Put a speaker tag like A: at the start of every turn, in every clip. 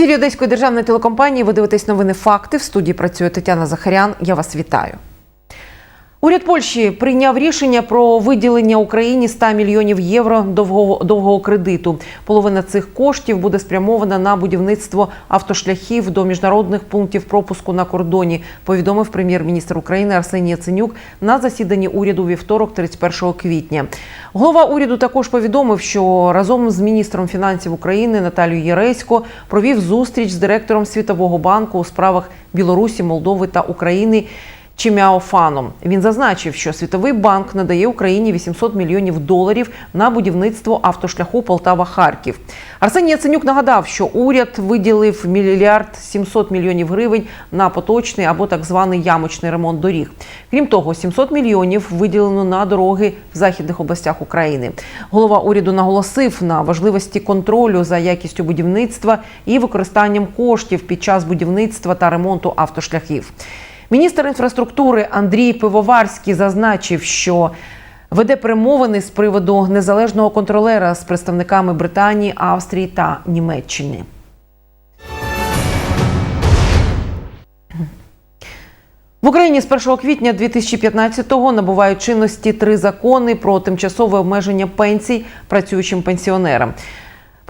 A: ефірі Одеської державної телекомпанії ви дивитесь новини факти. В студії працює Тетяна Захарян. Я вас вітаю. Уряд Польщі прийняв рішення про виділення Україні 100 мільйонів євро довгого, довгого кредиту. Половина цих коштів буде спрямована на будівництво автошляхів до міжнародних пунктів пропуску на кордоні. Повідомив прем'єр-міністр України Арсеній Яценюк на засіданні уряду вівторок, 31 квітня. Голова уряду також повідомив, що разом з міністром фінансів України Наталією Єресько провів зустріч з директором Світового банку у справах Білорусі, Молдови та України. Чимяофаном. Він зазначив, що Світовий банк надає Україні 800 мільйонів доларів на будівництво автошляху Полтава-Харків. Арсеній Яценюк нагадав, що уряд виділив мільярд 700 мільйонів гривень на поточний або так званий ямочний ремонт доріг. Крім того, 700 мільйонів виділено на дороги в західних областях України. Голова уряду наголосив на важливості контролю за якістю будівництва і використанням коштів під час будівництва та ремонту автошляхів. Міністр інфраструктури Андрій Пивоварський зазначив, що веде перемовини з приводу незалежного контролера з представниками Британії, Австрії та Німеччини. В Україні з 1 квітня 2015-го набувають чинності три закони про тимчасове обмеження пенсій працюючим пенсіонерам.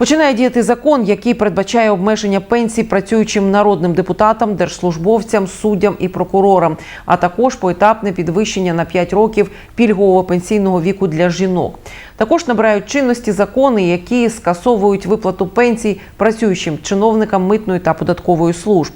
A: Починає діяти закон, який передбачає обмеження пенсій працюючим народним депутатам, держслужбовцям, суддям і прокурорам, а також поетапне підвищення на 5 років пільгового пенсійного віку для жінок. Також набирають чинності закони, які скасовують виплату пенсій працюючим чиновникам митної та податкової служб.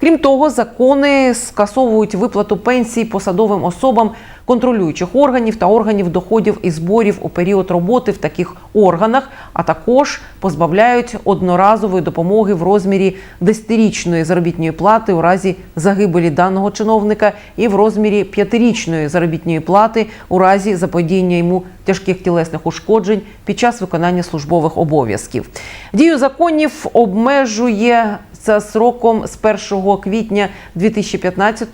A: Крім того, закони скасовують виплату пенсій посадовим особам контролюючих органів та органів доходів і зборів у період роботи в таких органах, а також позбавляють одноразової допомоги в розмірі 10-річної заробітної плати у разі загибелі даного чиновника і в розмірі 5-річної заробітної плати у разі заподіяння йому тяжких тілесних ушкоджень під час виконання службових обов'язків. Дію законів обмежує це сроком з 1 квітня 2015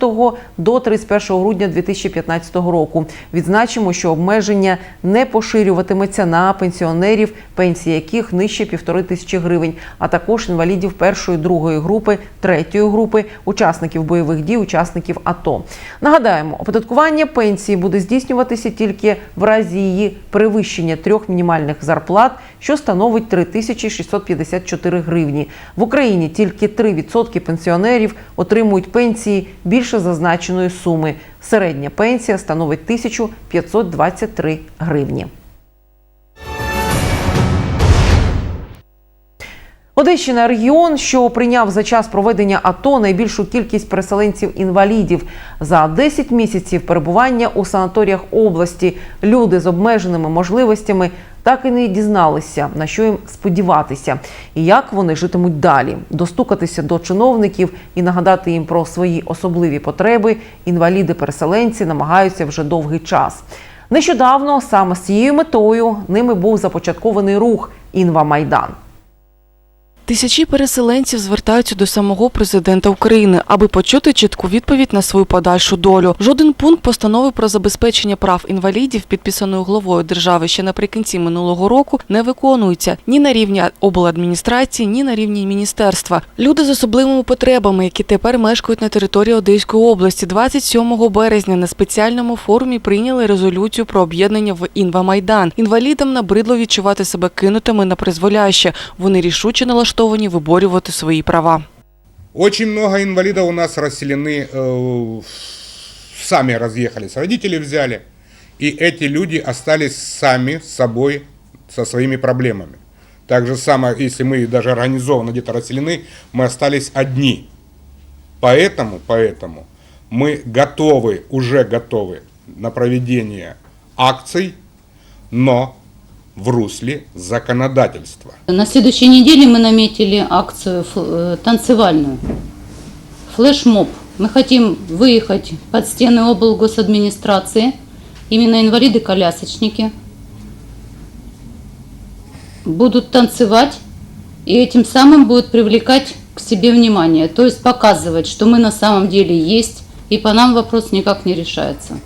A: до 31 грудня 2015 року. Відзначимо, що обмеження не поширюватиметься на пенсіонерів, пенсії яких нижче півтори тисячі гривень, а також інвалідів першої, другої групи, третьої групи, учасників бойових дій, учасників АТО. Нагадаємо, оподаткування пенсії буде здійснюватися тільки в разі її перевищення трьох мінімальних зарплат, що становить 3654 гривні. В Україні тільки 3% пенсіонерів отримують пенсії більше зазначеної суми. Середня пенсія становить 1523 гривні. Одещина регіон, що прийняв за час проведення АТО найбільшу кількість переселенців-інвалідів за 10 місяців перебування у санаторіях області. Люди з обмеженими можливостями так і не дізналися, на що їм сподіватися, і як вони житимуть далі. Достукатися до чиновників і нагадати їм про свої особливі потреби. Інваліди-переселенці намагаються вже довгий час. Нещодавно саме з цією метою ними був започаткований рух Інва Майдан.
B: Тисячі переселенців звертаються до самого президента України, аби почути чітку відповідь на свою подальшу долю. Жоден пункт постанови про забезпечення прав інвалідів, підписаної главою держави ще наприкінці минулого року, не виконується ні на рівні обладміністрації, ні на рівні міністерства. Люди з особливими потребами, які тепер мешкають на території Одеської області, 27 березня на спеціальному форумі прийняли резолюцію про об'єднання в Інвамайдан. Інвалідам набридло відчувати себе кинутими на призволяще. Вони рішуче налаштовані виборювати свої права.
C: Очень много инвалидов у нас расселены, э, сами разъехались, родители взяли. И эти люди остались сами с собой, со своими проблемами. Так же самое, если мы даже организованно где-то расселены, мы остались одни. Поэтому, поэтому мы готовы, уже готовы на проведение акций, но в русле законодательства.
D: На следующей неделе мы наметили акцию э, танцевальную. Флешмоб. Мы хотим выехать под стены облгосадминистрации, именно инвалиды-колясочники будут танцевать и этим самым будут привлекать к себе внимание, то есть показывать, что мы на самом деле есть, и по нам вопрос никак не решается.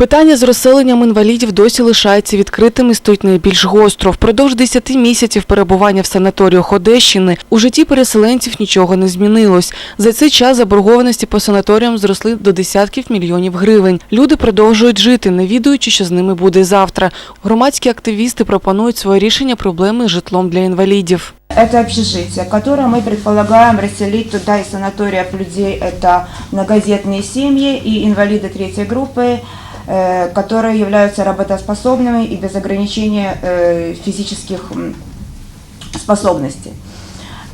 B: Питання з розселенням інвалідів досі лишається відкритим і стоїть найбільш гостро. Впродовж 10 місяців перебування в санаторіях Одещини у житті переселенців нічого не змінилось. За цей час заборгованості по санаторіям зросли до десятків мільйонів гривень. Люди продовжують жити, не відаючи, що з ними буде завтра. Громадські активісти пропонують своє рішення проблеми з житлом для інвалідів.
E: Это общежитие, которое мы предполагаем расселить туда из санаториев людей. Это многодетные семьи и инвалиды третьей группы, э, которые являются работоспособными и без ограничения э, физических способностей.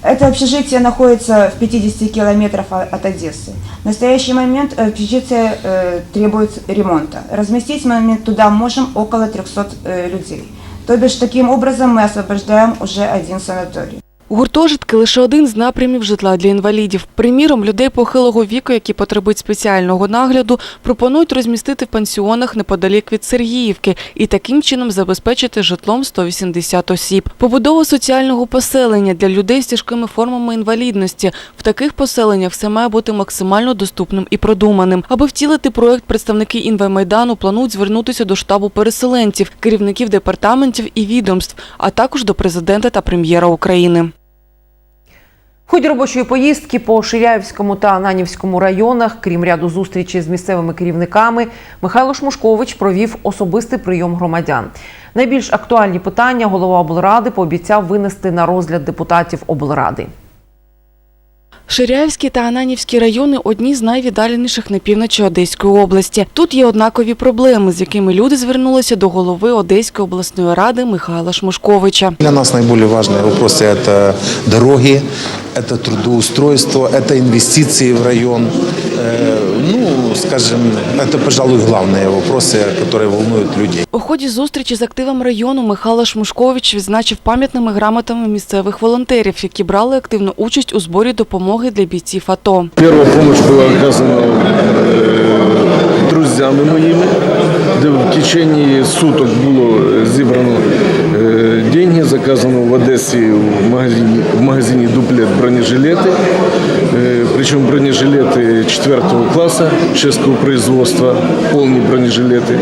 E: Это общежитие находится в 50 километрах о- от Одессы. В настоящий момент э, общежитие э, требует ремонта. Разместить мы туда можем около 300 э, людей. То бишь, таким образом мы освобождаем уже один санаторий.
B: Гуртожитки лише один з напрямів житла для інвалідів. Приміром, людей похилого віку, які потребують спеціального нагляду, пропонують розмістити в пансіонах неподалік від Сергіївки і таким чином забезпечити житлом 180 осіб. Побудова соціального поселення для людей з тяжкими формами інвалідності. В таких поселеннях все має бути максимально доступним і продуманим. Аби втілити проект, представники інваймайдану планують звернутися до штабу переселенців, керівників департаментів і відомств, а також до президента та прем'єра України.
A: В ході робочої поїздки по Ширяївському та Ананівському районах, крім ряду зустрічей з місцевими керівниками, Михайло Шмушкович провів особистий прийом громадян. Найбільш актуальні питання голова облради пообіцяв винести на розгляд депутатів облради.
B: Ширяївський та Ананівський райони одні з найвіддаленіших на півночі Одеської області. Тут є однакові проблеми, з якими люди звернулися до голови Одеської обласної ради Михайла Шмушковича.
F: Для нас наиболее важные вопросы – это дороги, это трудоустройство, это инвестиции в район. Э, Ну, скажем, это, пожалуй, главные вопросы, которые волнуют людей.
B: У ході зустрічі з активом району Михайло Шмушкович відзначив пам'ятними грамотами місцевих волонтерів, які брали активну участь у зборі допомоги для бійців АТО.
G: Первая помощь была оказана э, друзьями моими, де в течение суток було зібрано э, деньги, заказано в Одесі в магазині, в магазині дуплет бронежилети, Э, причем бронежилеты 4 класса чешского производства, полные бронежилеты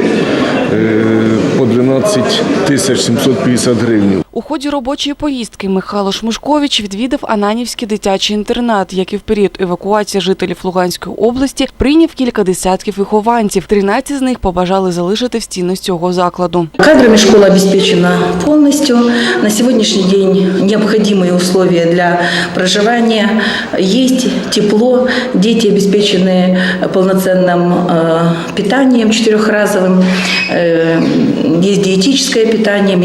G: э, по 12 тысяч 750 гривен.
B: У ході робочої поїздки Михайло Шмушкович відвідав Ананівський дитячий інтернат, який в період евакуації жителів Луганської області прийняв кілька десятків вихованців. 13 з них побажали залишити в стінах цього закладу.
H: Кадрами школа обеспечена полностью. На сегодняшний день необходимые условия для проживания есть, тепло, дети обеспечены полноценным э, питанием четырехразовым, э, есть диетическое питание,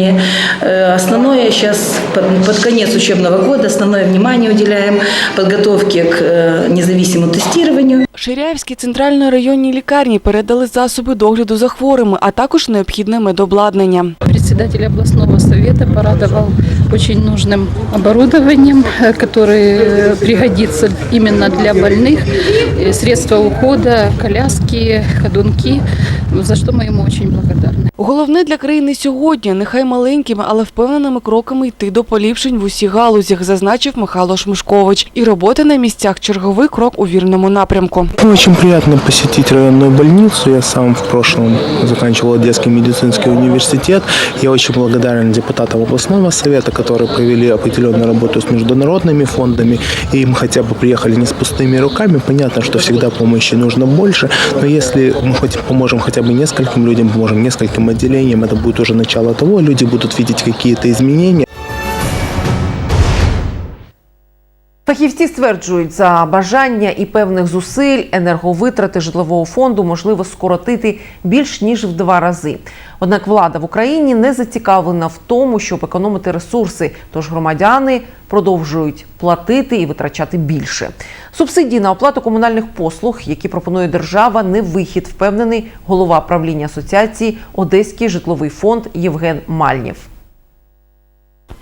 H: обслуживание. Э, Основное сейчас под под конец учебного года основное внимание уделяем подготовке к э, независимому тестированию.
B: Ширяївській центральної районній лікарні передали засоби догляду за хворими, а також необхідне медобладнання
I: Председатель областного совета порадовал очень нужным оборудованием, э, которое э, пригодится именно для больных. Э, Средства ухода, коляски, ходунки, за что мы ему очень благодарны.
B: Головне для країни сьогодні нехай маленькими, але впевненими кроками йти до поліпшень в усіх галузях, зазначив Михайло Шмушкович. І робота на місцях черговий крок у вірному напрямку.
J: Очень приятно посетить районную больницу. Я сам в прошлом заканчивал Одесский медицинский университет. Я очень благодарен депутатам областного совета, которые провели определенную работу с международными фондами. И им хотя бы приехали не с пустыми руками. Понятно, что всегда помощи нужно больше. Но если мы хоть поможем хотя бы нескольким людям, поможем нескольким отделениям, это будет уже начало того, люди будут видеть какие-то изменения.
A: Фахівці стверджують, за бажання і певних зусиль енерговитрати житлового фонду можливо скоротити більш ніж в два рази. Однак влада в Україні не зацікавлена в тому, щоб економити ресурси, тож громадяни продовжують платити і витрачати більше. Субсидії на оплату комунальних послуг, які пропонує держава, не вихід, впевнений голова правління асоціації Одеський житловий фонд Євген Мальнєв.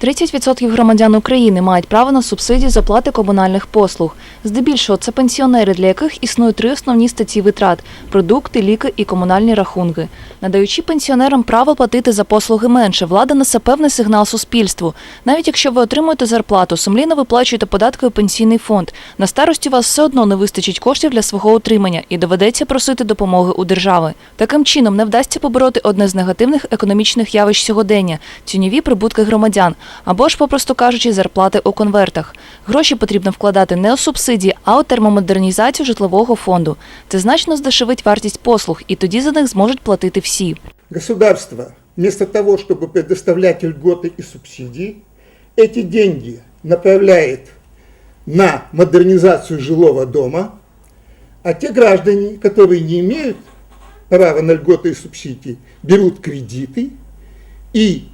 K: 30% громадян України мають право на субсидії з оплати комунальних послуг. Здебільшого це пенсіонери, для яких існують три основні статті витрат – продукти, ліки і комунальні рахунки. Надаючи пенсіонерам право платити за послуги менше, влада несе певний сигнал суспільству. Навіть якщо ви отримуєте зарплату, сумлінно виплачуєте податки у пенсійний фонд, на старості вас все одно не вистачить коштів для свого утримання і доведеться просити допомоги у держави. Таким чином не вдасться побороти одне з негативних економічних явищ сьогодення – тіньові прибутки громадян, або ж, попросту кажучи, зарплати у конвертах. Гроші потрібно вкладати не у субсидії, а у термомодернізацію житлового фонду. Це значно здешевить вартість послуг, і тоді за них зможуть платити всі.
L: Государство вместо того, чтобы предоставлять льготы и субсидии, эти деньги направляет на модернизацию жилого дома, а те граждане, которые не имеют права на льготы и субсидии, берут кредиты и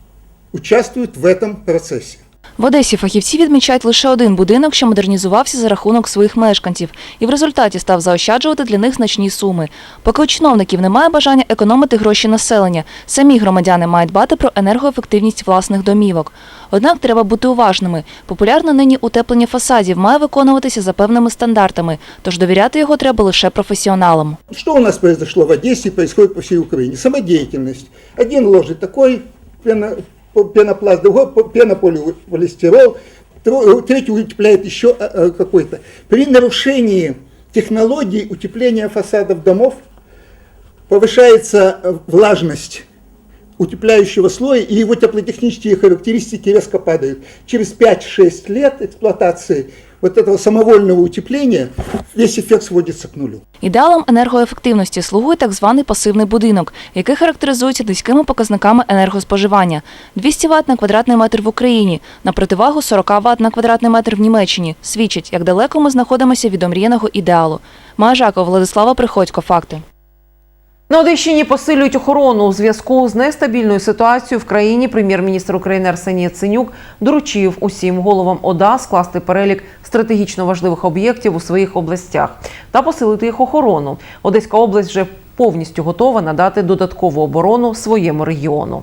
L: участвуют в этом процессе.
K: В Одесі фахівці відмічають лише один будинок, що модернізувався за рахунок своїх мешканців, і в результаті став заощаджувати для них значні суми. Поки у чиновників немає бажання економити гроші населення, самі громадяни мають дбати про енергоефективність власних домівок. Однак треба бути уважними. Популярне нині утеплення фасадів має виконуватися за певними стандартами, тож довіряти його треба лише професіоналам.
L: Что у нас произошло в Одессе и по всей Украине? Самодеятельность. Один ложит такой пено- пенопласт, другой по- пенополистирол, тро- третий утепляет еще э, э, какой-то. При нарушении технологии утепления фасадов домов повышается э, влажность утепляющего слоя, и его теплотехнические характеристики резко падают. Через 5-6 лет эксплуатации вот этого самовольного утепления весь эффект сводится к нулю.
K: Ідеалом енергоефективності слугує так званий пасивний будинок, який характеризується низькими показниками енергоспоживання. 200 Вт на квадратний метр в Україні, на противагу 40 Вт на квадратний метр в Німеччині, свідчить, як далеко ми знаходимося від омріяного ідеалу. Мажако Владислава Приходько. Факти.
A: На Одещині посилюють охорону у зв'язку з нестабільною ситуацією в країні. Прем'єр-міністр України Арсеній Яценюк доручив усім головам ОДА скласти перелік стратегічно важливих об'єктів у своїх областях та посилити їх охорону. Одеська область вже повністю готова надати додаткову оборону своєму регіону.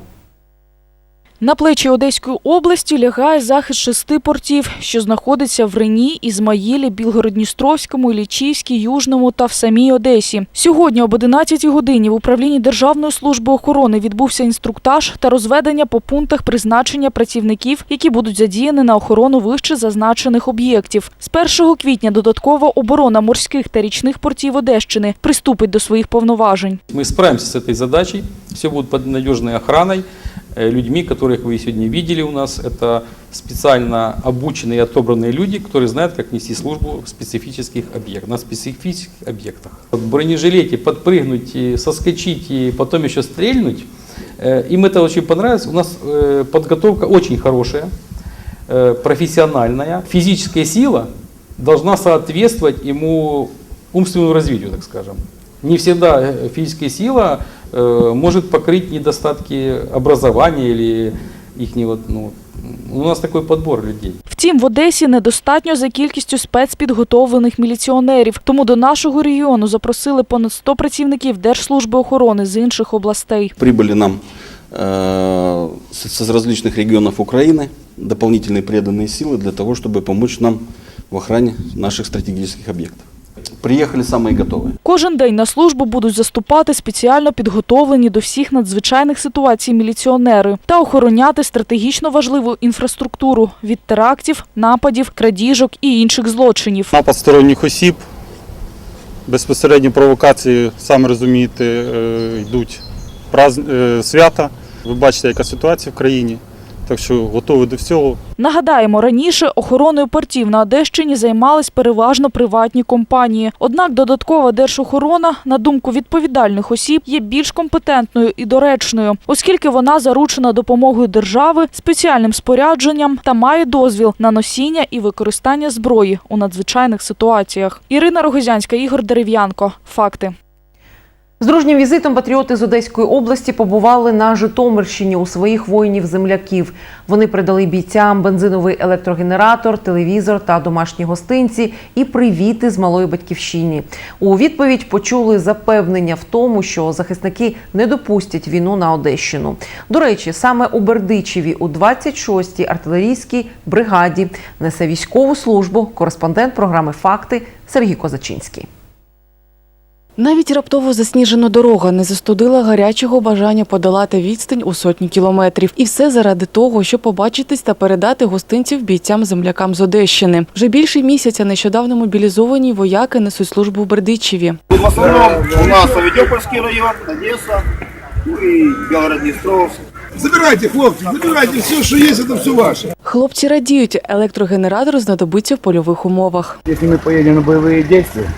M: На плечі Одеської області лягає захист шести портів, що знаходиться в Рені, Ізмаїлі, Білгород-Дністровському, Іллічівській, Южному та в самій Одесі. Сьогодні об 11 годині в управлінні Державної служби охорони відбувся інструктаж та розведення по пунктах призначення працівників, які будуть задіяні на охорону вище зазначених об'єктів. З 1 квітня додаткова оборона морських та річних портів Одещини приступить до своїх повноважень.
N: Мы справимся с этой задачей. Все будет под надежной охраной. Э, Людьми, которых вы сегодня видели у нас, это специально обученные и отобранные люди, которые знают, как нести службу в специфических объектах, на специфических объектах. Бронежилете подпрыгнуть, соскочить и потом еще стрельнуть, э, им это очень понравилось. У нас э, подготовка очень хорошая, профессиональная. Физическая сила должна соответствовать ему умственному развитию, так скажем. Не всегда физическая сила может покрыть недостатки образования или их вот, ну, у нас такой подбор людей.
M: Втім, в Одесі недостатньо за кількістю спецпідготовлених міліціонерів. Тому до нашого регіону запросили понад 100 працівників Держслужби охорони з інших областей.
O: Прибыли нам э, с, с различных регионов Украины дополнительные преданные силы для того, чтобы помочь нам в охране наших стратегических объектов. Приехали самые готовые.
M: Кожен день на службу будуть заступати спеціально підготовлені до всіх надзвичайних ситуацій міліціонери та охороняти стратегічно важливу інфраструктуру від терактів, нападів, крадіжок і інших злочинів.
P: Напад сторонніх осіб, безпосередньо провокації, самі розумієте, е, йдуть е, свята. Ви бачите, яка ситуація в країні, так що готові до всього.
M: Нагадаємо, раніше охороною портів на Одещині займались переважно приватні компанії. Однак додаткова держохорона, на думку відповідальних осіб, є більш компетентною і доречною, оскільки вона заручена допомогою держави, спеціальним спорядженням та має дозвіл на носіння і використання зброї у надзвичайних ситуаціях. Ірина Рогозянська, Ігор Дерев'янко. Факти.
A: З дружнім візитом патріоти з Одеської області побували на Житомирщині у своїх воїнів-земляків. Вони передали бійцям бензиновий електрогенератор, телевізор та домашні гостинці і привіти з малої батьківщини. У відповідь почули запевнення в тому, що захисники не допустять війну на Одещину. До речі, саме у Бердичеві у 26-й артилерійській бригаді несе військову службу кореспондент програми Факти Сергій Козачинський.
B: Навіть раптово засніжена дорога не застудила гарячого бажання подолати відстань у сотні кілометрів. І все заради того, щоб побачитись та передати гостинців бійцям-землякам з Одещини. Вже більше місяця нещодавно мобілізовані вояки несуть службу в Бердичеві.
Q: В основном у нас Авидёпольский район, Одесса, ну и Белгород-Днестровск.
R: Забирайте, хлопцы, забирайте все, что есть, это все ваше.
B: Хлопці радіють, електрогенератор знадобиться в польових умовах.
S: Если мы поедем на боевые действия,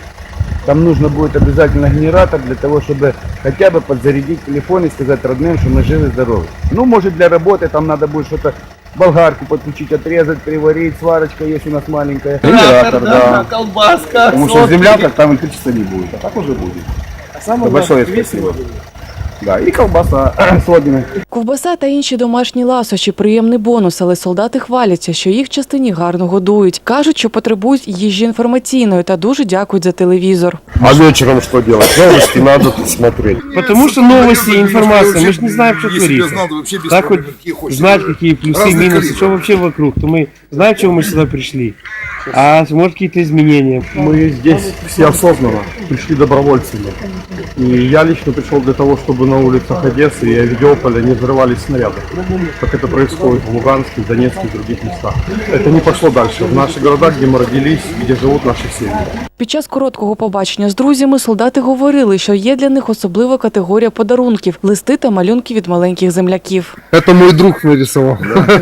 S: там нужно будет обязательно генератор для того, чтобы хотя бы подзарядить телефон и сказать родным, что мы живы здоровы. Ну, может для работы там надо будет что-то болгарку подключить, отрезать, приварить, сварочка есть у нас маленькая. Генератор, да.
Q: колбаска.
S: Потому что земля, как там электричества не будет, а так уже будет.
Q: самое
S: Большое
Q: главное,
S: спасибо. Да, и колбаса с Логиной.
B: Ковбаса та інші домашні ласощі приємний бонус, але солдати хваляться, що їх в частині гарно годують. Кажуть, що потребують їжі інформаційної та дуже дякують за телевізор.
T: А вечером что делать? Новости надо смотреть.
U: Потому что новости, информация, мы же не знаем, что
R: Если бы я
U: творится.
R: знал, то вообще без
U: Так
R: проблем,
U: хоть
R: какие хочешь.
U: знать, какие плюсы,
R: Разных
U: минусы,
R: калибров.
U: что вообще вокруг, то мы знаем, чего мы сюда пришли. А может какие-то изменения.
T: Мы здесь все осознанно пришли добровольцами. И я лично пришел для того, чтобы на улицах Одессы и Авидиополя не взрывались снаряды, как это происходит в Луганске, Донецке и других местах. Это не пошло дальше. В наши города, где мы родились, где живут наши семьи.
B: Під час короткого побачення з друзями солдати говорили, що є для них особлива категорія подарунків листи та малюнки від маленьких земляків.
T: Это мой друг нарисовал.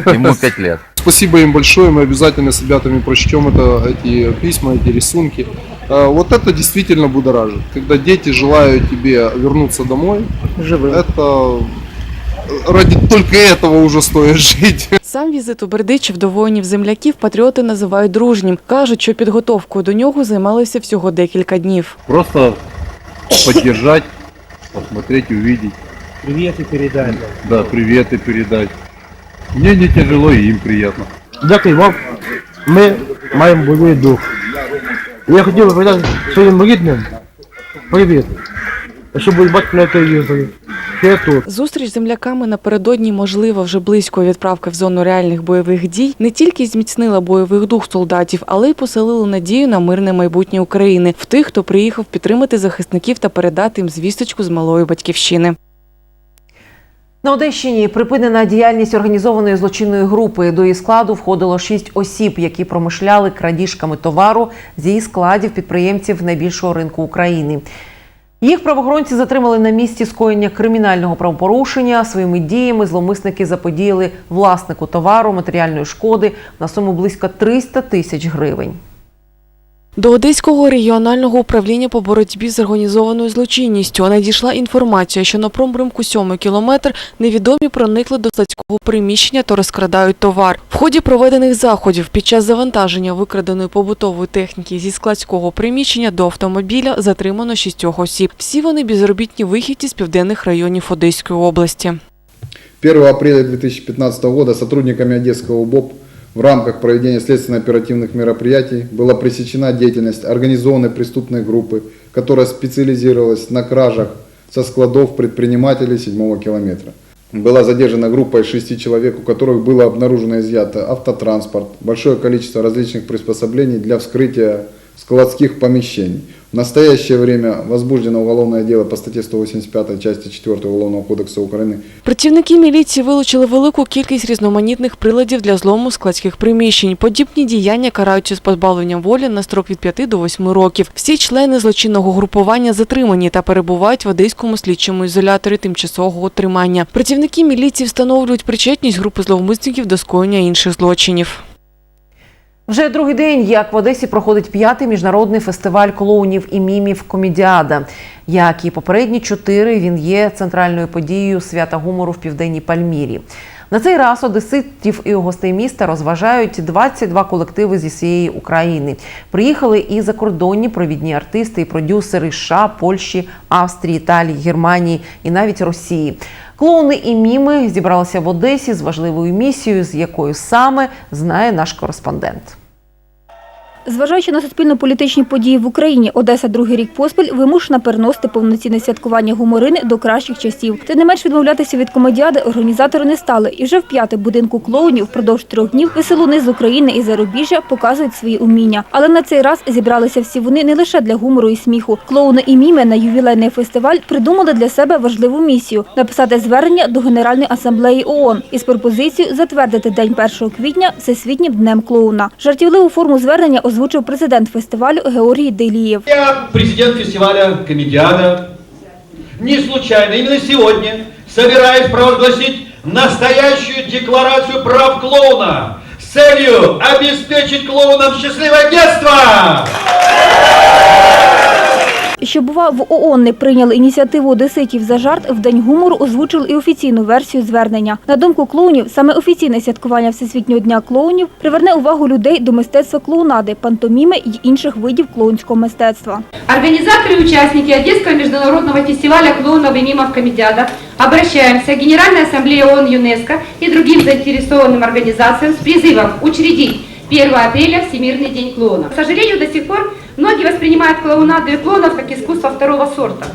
V: Ему пять лет.
T: Спасибо им большое, мы обязательно с ребятами прочтем это, эти письма, эти рисунки. А, Вот это действительно будоражит. Когда дети желают тебе вернуться домой, это ради только этого уже стоит жить.
B: Сам візит у Бердичів до воїнів земляків патріоти називають дружнім. Кажуть, що підготовкою до нього займалися всього декілька днів.
T: Просто поддержать, посмотреть, увидеть.
U: Привет и передай.
T: Да, приветы передать. Мне не тяжело, и им приятно.
U: Дякую вам. Ми маємо бойовий дух. Я хотів би передати своїм рідним привіт. Що будуть бачити на телевізорі. Тут.
B: Зустріч з земляками напередодні можлива вже близької відправки в зону реальних бойових дій не тільки зміцнила бойовий дух солдатів, але й поселила надію на мирне майбутнє України в тих, хто приїхав підтримати захисників та передати їм звісточку з малої батьківщини.
A: На Одещині припинена діяльність організованої злочинної групи. До її складу входило шість осіб, які промишляли крадіжками товару з її складів підприємців найбільшого ринку України. Їх правоохоронці затримали на місці скоєння кримінального правопорушення. Своїми діями зловмисники заподіяли власнику товару матеріальної шкоди на суму близько 300 тисяч гривень.
B: До Одеського регіонального управління по боротьбі з організованою злочинністю надійшла інформація, що на промринку 7 кілометр невідомі проникли до складського приміщення та розкрадають товар. В ході проведених заходів під час завантаження викраденої побутової техніки зі складського приміщення до автомобіля затримано шістьох осіб. Всі вони безробітні вихідці з південних районів Одеської області.
W: 1 апреля 2015 года сотрудниками Одесского УБОП в рамках проведения следственно-оперативных мероприятий была пресечена деятельность организованной преступной группы, которая специализировалась на кражах со складов предпринимателей седьмого километра. Была задержана группа из шести человек, у которых было обнаружено изъято автотранспорт, большое количество различных приспособлений для вскрытия складских помещений. В настоящее время возбуждено уголовное дело по статье 185 части 4 Уголовного кодекса Украины
B: Працівники міліції вилучили велику кількість різноманітних приладів для злому складських приміщень. Подібні діяння караються з позбавленням волі на строк від 5 до 8 років. Всі члени злочинного групування затримані та перебувають в одеському слідчому ізоляторі тимчасового тримання. Працівники міліції встановлюють причетність групи зловмисників до скоєння інших злочинів.
A: Вже другий день, як в Одесі проходить п'ятий міжнародний фестиваль клоунів і мімів Комедіада. Як і попередні чотири, він є центральною подією свята гумору в південній Пальмірі. На цей раз одеситів і гостей міста розважають 22 колективи зі всієї України. Приїхали і закордонні провідні артисти і продюсери США, Польщі, Австрії, Італії, Германії і навіть Росії. Клоуни і міми зібралися в Одесі з важливою місією, з якою саме знає наш кореспондент.
X: Зважаючи на суспільно-політичні події в Україні, Одеса другий рік поспіль вимушена переносити повноцінне святкування гуморини до кращих часів. Тим не менш відмовлятися від комедіади організатори не стали. І вже в п'яте будинку клоунів впродовж трьох днів веселуни з України і зарубіжжя показують свої уміння. Але на цей раз зібралися всі вони не лише для гумору і сміху. Клоуни і міми на ювілейний фестиваль придумали для себе важливу місію написати звернення до Генеральної асамблеї ООН із пропозицією затвердити день 1 квітня всесвітнім днем клоуна. Жартівливу форму звернення озвучив президент фестивалю Георгій Делієв.
Y: Я президент фестиваля «Комедиада». Не случайно, именно сегодня собираюсь провозгласить настоящую декларацию прав клоуна с целью обеспечить клоунам счастливое детство!
X: Що бува в ООН не прийняли ініціативу одеситів за жарт, в день гумору озвучили і офіційну версію звернення. На думку клоунів, саме офіційне святкування Всесвітнього дня клоунів приверне увагу людей до мистецтва клоунади, пантоміми й інших видів клоунського мистецтва.
V: Организаторы и участники Одесского международного фестиваля клоунов и мимов «Комедиада» обращаемся к Генеральной Ассамблее ООН ЮНЕСКО и другим заинтересованным организациям с призывом учредить 1 апреля Всемирный день клоуна. К сожалению, до сих пор многие воспринимают клоунаду и клоунов как искусство второго сорта.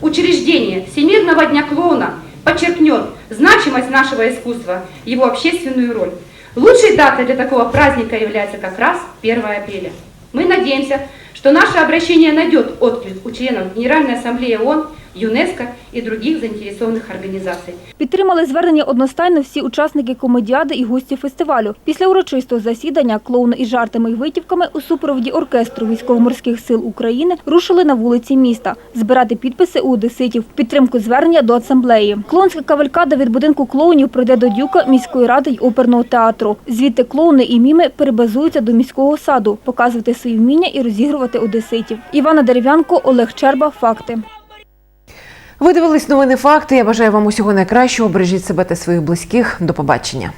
V: Учреждение Всемирного дня клоуна подчеркнет значимость нашего искусства, его общественную роль. Лучшей датой для такого праздника является как раз 1 апреля. Мы надеемся, что наше обращение найдет отклик у членов Генеральной Ассамблеи ООН, ЮНЕСКО и других заинтересованных организаций.
X: Підтримали звернення одностайно всі учасники комедіади і гості фестивалю. Після урочистого засідання клоуни із жартами і витівками у супроводі оркестру військово-морських сил України рушили на вулиці міста збирати підписи у одеситів в підтримку звернення до асамблеї. Клоунська кавалькада від будинку клоунів прийде до дюка міської ради й оперного театру. Звідти клоуни і міми перебазуються до міського саду, показувати свої вміння і розігрувати одеситів. Івана Дерев'янко, Олег Черба. Факти.
A: Ви дивились новини факти. Я бажаю вам усього найкращого. Бережіть себе та своїх близьких. До побачення.